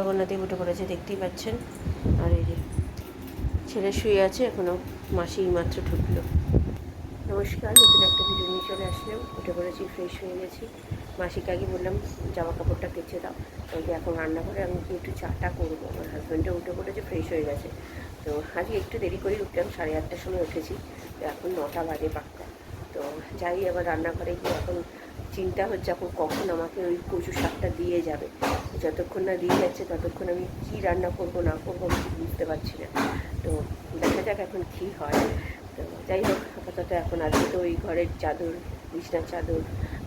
জগন্নাথে উঠে পড়েছে দেখতেই পাচ্ছেন। আর এই যে ছেলে শুয়ে আছে, এখনও মাসি মাত্র ঢুকলো। নমস্কার, নতুন একটা ভিডিও নিয়ে চলে আসলাম। উঠে পড়েছি ফ্রেশ হয়ে গেছি। মাসিকে আগে বললাম জামা কাপড়টা কেচে দাও। ওকে এখন রান্না করে আমি কি একটু চাটা করব। আমার হাজব্যান্ডও উঠে পড়েছে ফ্রেশ হয়ে গেছে। তো আজকে একটু দেরি করে উঠলাম, সাড়ে আটটার সময় উঠেছি। তো এখন নটা বাজে পাক্কা। তো যাই আবার রান্নাঘরে গিয়ে এখন চিন্তা হচ্ছে এখন কখন আমাকে ওই কচু শাকটা দিয়ে যাবে। যতক্ষণ না দিয়ে যাচ্ছে, ততক্ষণ আমি কি রান্না করব, না করব আমি বুঝতে পারছি না। তো দেখা যাক এখন কী হয়। তো যাই হোক, আপাতত এখন আজকে তো ওই ঘরের চাদর বিছনার চাদর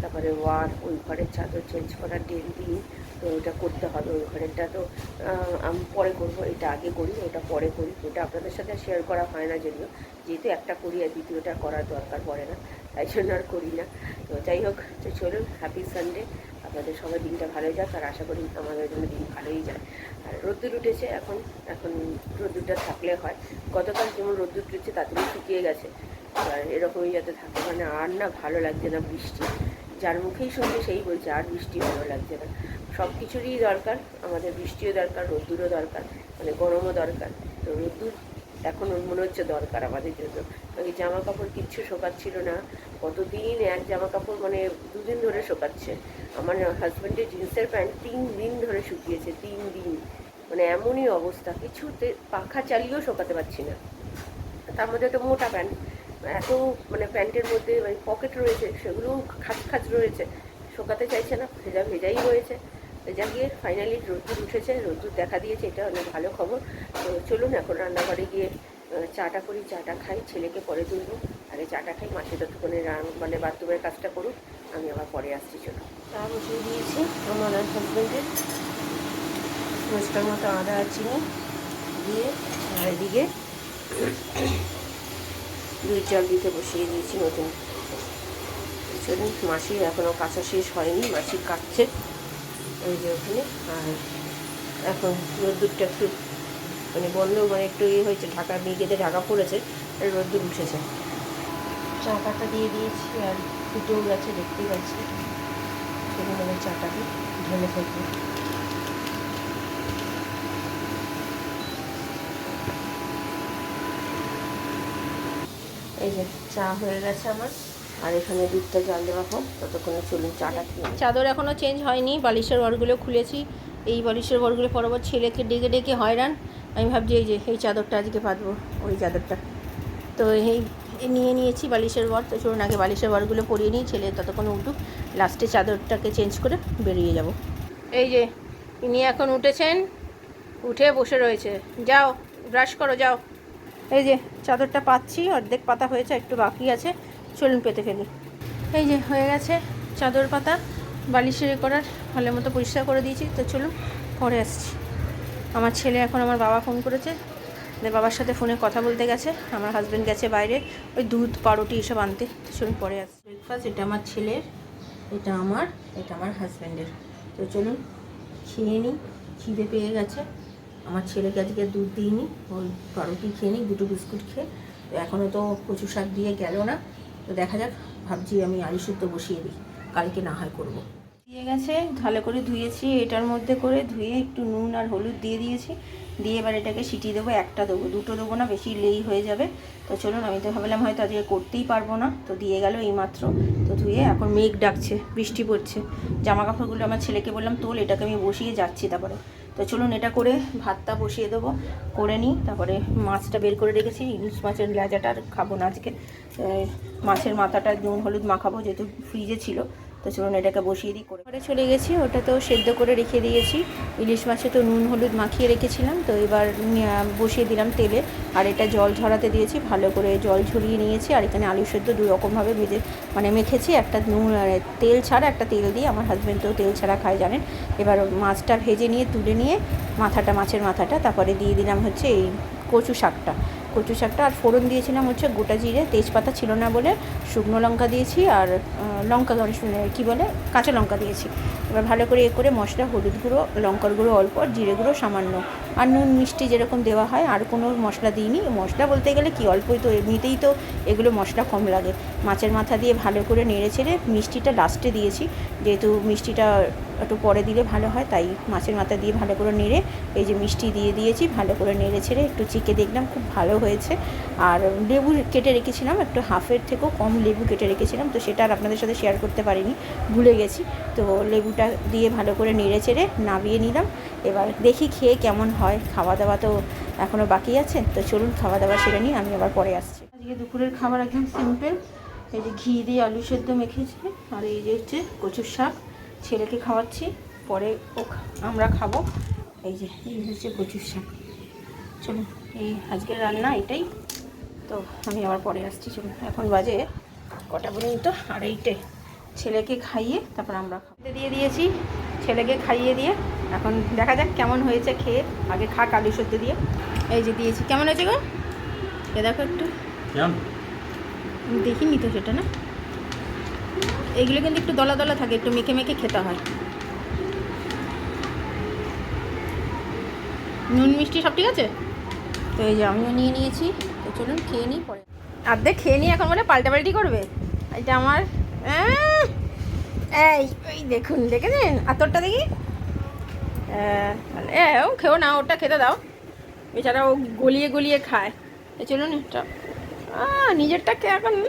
তারপরে ওয়ার, ওই ঘরের চাদর চেঞ্জ করার ডেট দিন তো ওটা করতে হবে ওই ঘরেরটা। তো আমি পরে করব, এটা আগে করি, ওটা পরে করি। ওটা আপনাদের সাথে শেয়ার করা হয় না যদিও। যেহেতু একটা করি আর দ্বিতীয়টা করার দরকার পড়ে না, তাই জন্য আর করি না। তো যাই হোক, তো চলুন হ্যাপি সানডে আপনাদের সবার দিনটা ভালোই যাক, আর আশা করি আমাদের জন্য দিন ভালোই যায়। আর রোদ্দুর উঠেছে এখন এখন রোদ্দুরটা থাকলে হয়। গতকাল যেমন রোদ্দুর উঠেছে তাড়াতাড়ি শুকিয়ে গেছে। আর এরকমই যাতে থাকে মানে আর না ভালো লাগছে না বৃষ্টি। যার মুখেই শুনছে সেই বলছে, আর বৃষ্টি ভালো লাগছে না। সব কিছুরই দরকার, আমাদের বৃষ্টিও দরকার, রোদ্দুরও দরকার মানে গরমও দরকার। তো রোদ্দুর এখন মনে হচ্ছে দরকার আমাদের জন্য। ওই জামা কাপড় কিচ্ছু শোকাচ্ছিল না। কতদিন এক জামা কাপড় মানে দুদিন ধরে শোকাচ্ছে। আমার হাজব্যান্ডের জিন্সের প্যান্ট তিন দিন ধরে শুকিয়েছে, তিন দিন। মানে এমনই অবস্থা, কিছুতে পাখা চালিয়েও শোকাতে পারছি না। তার মধ্যে তো মোটা প্যান্ট। এত মানে প্যান্টের মধ্যে মানে পকেট রয়েছে, সেগুলোও খাচ খাচ রয়েছে। শোকাতে চাইছে না, ভেজা ভেজাই রয়েছে ভেজা গিয়ে ফাইনালি রোদ্দুর উঠেছে, রোদ্দুর দেখা দিয়েছে, এটা অনেক ভালো খবর। তো চলুন এখন রান্নাঘরে গিয়ে চাটা করি, চাটা খাই, ছেলেকে পরে তুলবো। আগে চাটা খাই, মাসে ততক্ষণে রান- মানে বাথরুমের কাজটা করুক, আমি আবার পরে আসছি, চলুন। চা বসিয়ে দিয়েছি, আমার হাজব্যান্ডের রোজটার মতো আদা চিনি দিয়ে, আর এদিকে দুই চাল দিতে বসিয়ে দিয়েছি নতুন। চলুন মাসি এখনও কাঁচা শেষ হয়নি, মাসি কাটছে। ওই যে ওখানে, আর এখন রোদ্দুরটা একটু মানে বন্ধ মানে একটু ইয়ে হয়েছে, ঢাকা মেঘেতে ঢাকা পড়েছে আর রোদ্দুর উঠেছে। চাটাটা দিয়ে দিয়েছি, আর ফুটেও গেছে দেখতেই পাচ্ছি। আমি চাটাকে ঢেলে ফেলব। এই যে চা হয়ে গেছে আমার। আর এখানে দুধটা জাল দেওয়া হোক, ততক্ষণে চলুন চাটা চাদর এখনও চেঞ্জ হয়নি, বালিশের ওয়ারগুলো খুলেছি। এই বালিশের ওয়ারগুলো পরবার ছেলেকে ডেকে ডেকে হয়রান। আমি ভাবছি এই যে, এই চাদরটা আজকে পাতবো ওই চাদরটা। তো এই নিয়ে নিয়েছি বালিশের ওয়ার তো চলুন আগে বালিশের ওয়ারগুলো পরিয়ে নিই, ছেলে ততক্ষণ উঠুক। লাস্টে চাদরটাকে চেঞ্জ করে বেরিয়ে যাব। এই যে, ইনি এখন উঠেছেন, উঠে বসে রয়েছে। যাও ব্রাশ করো, যাও। এই যে চাদরটা পাচ্ছি, অর্ধেক পাতা হয়েছে একটু বাকি আছে, চলুন পেতে ফেলি। এই যে হয়ে গেছে চাদর পাতা বালিশের করার ভালো মতো পরিষ্কার করে দিয়েছি, তো চলুন পরে আসছি। আমার ছেলে এখন আমার বাবা ফোন করেছে বাবার সাথে ফোনে কথা বলতে গেছে, আমার হাজব্যান্ড গেছে বাইরে, ওই দুধ, পাউরুটি এসব আনতে, তো চলুন পরে আসছি। ব্রেকফাস্ট এটা আমার ছেলের, এটা আমার এটা আমার হাজব্যান্ডের তো চলুন খেয়ে নিই, খিদে পেয়ে গেছে। আমার ছেলেকে আজকে দুধ দিইনি ওই পাউরুটি খেয়ে নিই, দুটো বিস্কুট খেয়ে। তো এখনও তো কচু শাক দিয়ে গেল না। তো দেখা যাক, ভাবছি আমি আলু শুদ্ধ বসিয়ে দিই। কালকে না হয় করব। দিয়ে গেছে, ভালো করে ধুয়েছি, এটার মধ্যে করে ধুয়ে একটু নুন আর হলুদ দিয়ে দিয়েছি। দিয়ে এবার এটাকে সিটি দেবো, একটা দেবো, দুটো দেবো না, বেশি লেই হয়ে যাবে। তো চলুন, আমি তো ভাবলাম হয়তো আজকে করতেই পারব না। তো দিয়ে গেল এই মাত্র তো ধুয়ে এখন মেঘ ডাকছে, বৃষ্টি পড়ছে। জামা কাপড়গুলো আমার ছেলেকে বললাম, তোল, এটাকে আমি বসিয়ে যাচ্ছি তারপরে। তো চলুন এটা করে ভাতটা বসিয়ে দেবো, করে নিই, তারপরে মাছটা বের করে রেখেছি, ইলিশ মাছের লেজাটা আর খাব না আজকে। মাছের মাথাটা নুন, হলুদ মাখাবো, যেহেতু ফ্রিজে ছিল। তো চলুন এটাকে বসিয়ে দিই, করে চলে গেছি। ওটা তো সেদ্ধ করে রেখে দিয়েছি। ইলিশ মাছে তো নুন, হলুদ মাখিয়ে রেখেছিলাম। তো এবার বসিয়ে দিলাম তেলে। আর এটা জল ঝরাতে দিয়েছি, ভালো করে জল ঝরিয়ে নিয়েছি। আর এখানে আলু সেদ্ধ দু রকমভাবে ভেজে মানে মেখেছি। একটা নুন তেল ছাড়া, একটা তেল দিয়ে। আমার হাজব্যান্ড তো তেল ছাড়া খায়, জানেন? এবার মাছটা ভেজে নিয়ে, তুলে নিয়ে, মাথাটা, মাছের মাথাটা, তারপরে দিয়ে দিলাম হচ্ছে এই কচু শাকটা। কচু শাকটা আর ফোড়ন দিয়েছিলাম হচ্ছে গোটা জিরে, তেজপাতা ছিল না বলে শুকনো লঙ্কা দিয়েছি আর লঙ্কা কী বলে, কাঁচা লঙ্কা দিয়েছি। এবার ভালো করে এ করে মশলা, হলুদ গুঁড়ো, লঙ্কার গুঁড়ো অল্প জিরে গুঁড়ো সামান্য। আর নুন মিষ্টি যেরকম দেওয়া হয়, আর কোনো মশলা দিইনি। মশলা বলতে গেলে কি, অল্পই তো এমনিতেই তো এগুলো মশলা কম লাগে। মাছের মাথা দিয়ে ভালো করে নেড়ে ছেড়ে মিষ্টিটা লাস্টে দিয়েছি। যেহেতু মিষ্টিটা একটু পরে দিলে ভালো হয়, তাই মাছের মাথা দিয়ে ভালো করে নেড়ে, এই যে মিষ্টি দিয়ে দিয়েছি, ভালো করে নেড়ে ছেড়ে একটু চিকে দেখলাম, খুব ভালো হয়েছে। আর লেবু কেটে রেখেছিলাম, একটু হাফের থেকেও কম লেবু কেটে রেখেছিলাম, তো সেটা আর আপনাদের সাথে শেয়ার করতে পারিনি, ভুলে গেছি। তো লেবুটা দিয়ে ভালো করে নেড়ে ছেড়ে নামিয়ে নিলাম। এবার দেখি খেয়ে কেমন হয়। খাওয়া দাওয়া তো এখনও বাকি আছে, তো চলুন খাওয়া দাওয়া সেরে নিই, আমি আবার পরে আসছি। আজকে দুপুরের খাবার একদম সিম্পল এই যে ঘি দিয়ে আলু সেদ্ধ মেখেছি, আর এই যে হচ্ছে কচুর শাক, ছেলেকে খাওয়াচ্ছি, পরে ও আমরা খাব, এই যে, এই হচ্ছে কচুর শাক। চলুন, এই আজকের রান্না এটাই, তো আমি আবার পরে আসছি, চলুন, এখন বাজে কটা পর্যন্ত? আর এইটাই ছেলেকে খাইয়ে তারপর আমরা দিয়ে দিয়েছি, ছেলেকে খাইয়ে দিয়ে এখন দেখা যাক কেমন হয়েছে খেয়ে। আগে খাক আলু সদ্য দিয়ে। এই যে দিয়েছি। কেমন হয়েছে গো? এ দেখো একটু। দেখিনি তো সেটা না। এগুলো কিন্তু একটু দলা দলা থাকে একটু মেখে মেখে খেতে হয়। নুন মিষ্টি সব ঠিক আছে? তো এই যে আমিও নিয়ে নিয়েছি। তো চলুন খেয়ে নিই পরে। আর্ধেক খেয়ে নিই এখন বলে পাল্টাপাল্টি করবে? এটা আমার! এই ওই দেখুন দেখেছেন? আতরটা দেখি? এ ও খেও না ওটা খেতে দাও। বেচারা ও গলিয়ে গলিয়ে খায়। তো চলুন এটা। আহ, নিজেরটাকে এখন?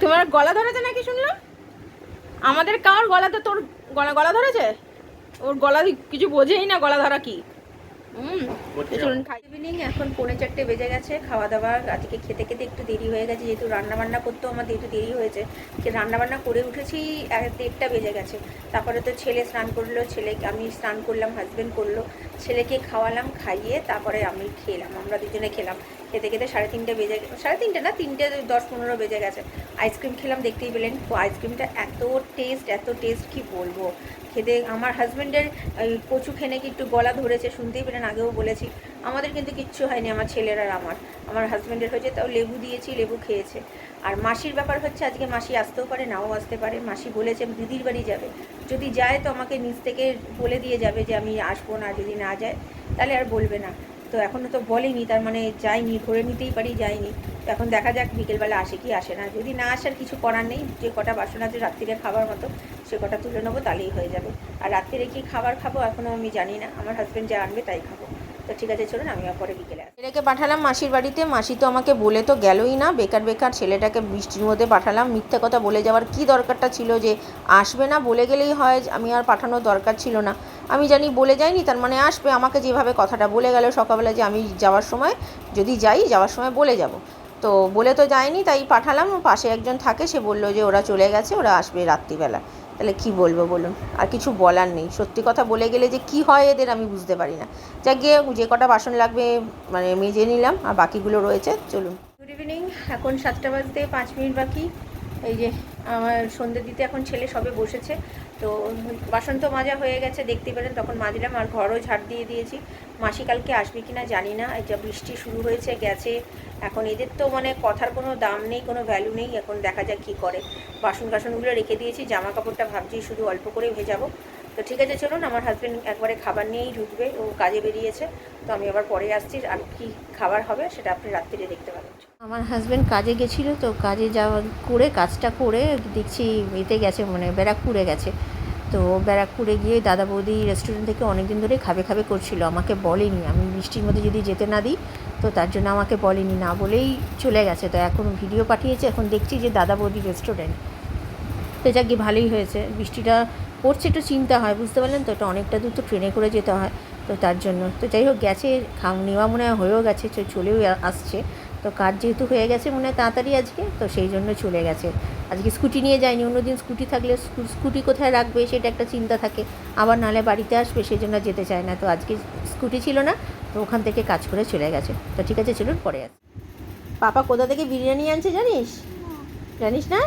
তোমার গলা ধরেছে নাকি শুনলাম? আমাদের কার গলাতে তোর গলা গলা ধরেছে? ওর গলা কিছু বোঝেই না গলা ধরা কি। চলুন খাই। ইভিনিং এখন পৌনে চারটে বেজে গেছে খাওয়া দাওয়া আজকে খেতে খেতে একটু দেরি হয়ে গেছে যেহেতু রান্না বান্না করতেও আমাদের একটু দেরি হয়েছে। রান্নাবান্না রান্না বান্না করে উঠেছি দেড়টা বেজে গেছে। তারপরে তো ছেলে স্নান করল ছেলে আমি স্নান করলাম হাজব্যান্ড করল। ছেলেকে খাওয়ালাম খাইয়ে তারপরে আমি খেলাম আমরা দুজনে খেলাম। খেতে খেতে সাড়ে তিনটে বেজে সাড়ে তিনটে না, তিনটে দশ পনেরো বেজে গেছে। আইসক্রিম খেলাম, দেখতেই পেলেন। আইসক্রিমটা এত টেস্ট এত টেস্ট কি বলব? খেতে আমার হাজব্যান্ডের কচু খেনে কি একটু গলা ধরেছে, শুনতেই পেলেন, আগেও বলেছি। আমাদের কিন্তু কিচ্ছু হয়নি, আমার ছেলের আর আমার। আমার হাজব্যান্ডের হয়েছে, তাও লেবু দিয়েছি, লেবু খেয়েছে। আর মাসির ব্যাপার হচ্ছে, আজকে মাসি আসতেও পারে, নাও আসতে পারে। মাসি বলেছে দিদির বাড়ি যাবে। যদি যায়, তো আমাকে নিজ থেকে বলে দিয়ে যাবে যে আমি আসব না, যদি না যায়, তাহলে আর বলবে না। তো এখনও তো বলেনি, তার মানে যায়নি, ধরে নিতেই পারি যাইনি তো এখন দেখা যাক বিকেলবেলা আসে কি আসে না। যদি না আসার কিছু করার নেই, যে কটা বাসন আছে রাত্রিরে খাবার মতো, সে কটা তুলে নেব, তাহলেই হয়ে যাবে। আর রাত্রিরে কি খাবার খাব এখনও আমি জানি না, আমার হাজব্যান্ড যা আনবে তাই খাব। তো ঠিক আছে, চলুন আমি পরে বিকেলে আসি। ছেলেকে পাঠালাম মাসির বাড়িতে, মাসি তো আমাকে বলে তো গেলই না, বেকার বেকার ছেলেটাকে বৃষ্টির মধ্যে পাঠালাম। মিথ্যে কথা বলে যাওয়ার কি দরকারটা ছিল যে, আসবে না বলে গেলেই হয়, আমি আর পাঠানোর দরকার ছিল না। আমি জানি বলে যাইনি তার মানে আসবে। আমাকে যেভাবে কথাটা বলে গেল সকালবেলা যে আমি যাওয়ার সময়, যদি যাই, যাওয়ার সময় বলে যাব। তো বলে তো যায়নি, তাই পাঠালাম। পাশে একজন থাকে, সে বলল যে ওরা চলে গেছে, ওরা আসবে রাত্রিবেলা। তাহলে কি বলব বলুন? আর কিছু বলার নেই। সত্যি কথা বলে গেলে যে কি হয় এদের আমি বুঝতে পারি না। যা গিয়ে যে কটা বাসন লাগবে মানে মেজে নিলাম, আর বাকিগুলো রয়েছে, চলুন। গুড ইভিনিং এখন সাতটা বাজতে পাঁচ মিনিট বাকি। এই যে আমার সন্ধ্যে দিতে এখন ছেলে সবে বসেছে। তো বাসন তো মাজা হয়ে গেছে, দেখতে পেলেন তখন মাজলাম আর ঘরও ঝাড় দিয়ে দিয়েছি। মাসি কালকে আসবে কিনা জানি না, এই যা বৃষ্টি শুরু হয়েছে, গেছে। এখন এদের তো মানে কথার কোনো দাম নেই, কোনো ভ্যালু নেই, এখন দেখা যাক কী করে। বাসন কাসনগুলো রেখে দিয়েছি জামা কাপড়টা ভাবছি শুধু অল্প করে ভেজাবো। তো ঠিক আছে, চলুন, আমার হাজব্যান্ড একবারে খাবার নিয়েই ঢুকবে, ও কাজে বেরিয়েছে, তো আমি আবার পরে আসছি আর কি খাবার হবে সেটা আপনি রাত্রিরে দেখতে পাবেন। আমার হাজব্যান্ড কাজে গেছিল, তো কাজে যাওয়া করে, কাজটা করে দেখছি এতে গেছে মানে ব্যারাকপুরে গেছে। তো ব্যারাকপুরে গিয়ে দাদা বৌদি রেস্টুরেন্ট থেকে অনেক দিন ধরে খাবে খাবে করছিল, আমাকে বলেনি। আমি বৃষ্টির মধ্যে যদি যেতে না দিই, তো তার জন্য আমাকে বলেনি, না বলেই চলে গেছে। তো এখন ভিডিও পাঠিয়েছে, এখন দেখছি যে দাদা বৌদি রেস্টুরেন্ট তো যাক ভালোই হয়েছে। বৃষ্টিটা পড়ছে একটু চিন্তা হয় বুঝতে পারলেন তো? এটা অনেকটা দূর তো ট্রেনে করে যেতে হয় তো তার জন্য। তো যাই হোক গেছে খাম নেওয়া মনে হয় হয়েও গেছে তো চলেও আসছে। তো কাজ যেহেতু হয়ে গেছে মনে হয় তাড়াতাড়ি আজকে তো সেই জন্য চলে গেছে। আজকে স্কুটি নিয়ে যায়নি অন্যদিন স্কুটি থাকলে স্কুটি কোথায় রাখবে সেটা একটা চিন্তা থাকে আবার নালে বাড়িতে আসবে সেই জন্য যেতে চায় না। তো আজকে স্কুটি ছিল না তো ওখান থেকে কাজ করে চলে গেছে। তো ঠিক আছে চলুন পরে আসি। পাপা কোথা থেকে বিরিয়ানি আনছে জানিস? জানিস না।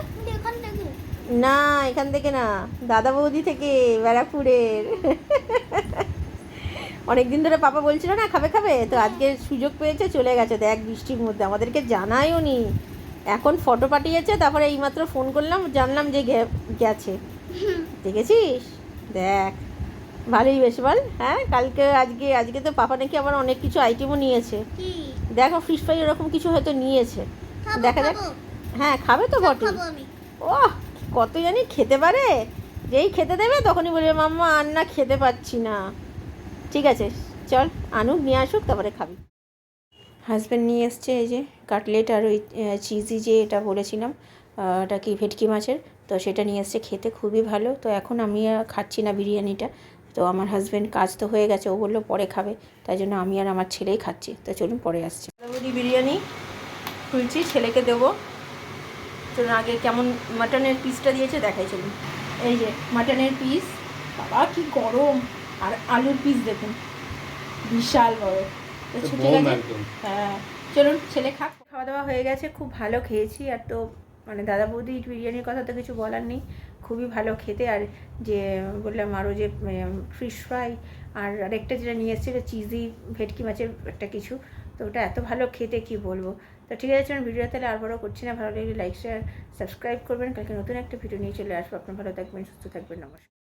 না এখান থেকে না দাদা বৌদি থেকে ব্যারাকপুরের। অনেক দিন ধরে পাপা বলছিল না খাবে খাবে? তো আজকে সুযোগ পেয়েছে চলে গেছে। দেখ বৃষ্টির মধ্যে। আমাদেরকে জানায়ও নি। এখন ফটো পাঠিয়েছে তারপরে এইমাত্র ফোন করলাম জানলাম যে গেছে। দেখেছিস? দেখ ভালোই বেশ বল হ্যাঁ? কালকে আজকে আজকে তো পাপা নাকি আবার অনেক কিছু আইটেমও নিয়েছে। দেখো ফিশ ফ্রাই এরকম কিছু হয়তো নিয়েছে। দেখা যাক। হ্যাঁ খাবে তো বটে। ও কত জানি খেতে পারে? যেই খেতে দেবে তখনই বলবে, মাম্মা, আর না খেতে পাচ্ছি না। ঠিক আছে, চল, আনুক, নিয়ে আসুক, তারপরে খাবি। হাজব্যান্ড নিয়ে এসছে এই যে কাটলেট আর ওই চিজি যে এটা বলেছিলাম ওটা কি ভেটকি মাছের, তো সেটা নিয়ে এসছে, খেতে খুবই ভালো। তো এখন আমি খাচ্ছি না বিরিয়ানিটা। তো আমার হাজব্যান্ড কাজ তো হয়ে গেছে, ও বলল পরে খাবে, তাই জন্য আমি আর আমার ছেলেই খাচ্ছি। তো চলুন, পরে আসছি। বিরিয়ানি খুলছি, ছেলেকে দেবো। চলুন আগে কেমন মাটনের পিসটা দিয়েছে দেখাই চলুন। এই যে মাটনের পিস বাবা কি গরম। আর আলুর পিস দেখুন বিশাল বড়। ঠিক আছে? হ্যাঁ চলুন ছেলে খাক। খাওয়া দাওয়া হয়ে গেছে খুব ভালো খেয়েছি। আর তো মানে দাদা বৌদি বিরিয়ানির কথা তো কিছু বলার নেই। খুবই ভালো খেতে। আর যে বললাম আরও যে ফিশ ফ্রাই আর আরেকটা যেটা নিয়ে এসেছিল চিজি ভেটকি মাছের একটা কিছু। তো ওটা এত ভালো খেতে কি বলব? তো ঠিক আছে চলুন ভিডিও তাহলে আর বড় করছি না। ভালো লাগলে লাইক শেয়ার সাবস্ক্রাইব করবেন। কালকে নতুন একটা ভিডিও নিয়ে চলে আসব। আপনার ভালো থাকবেন, সুস্থ থাকবেন। নমস্কার।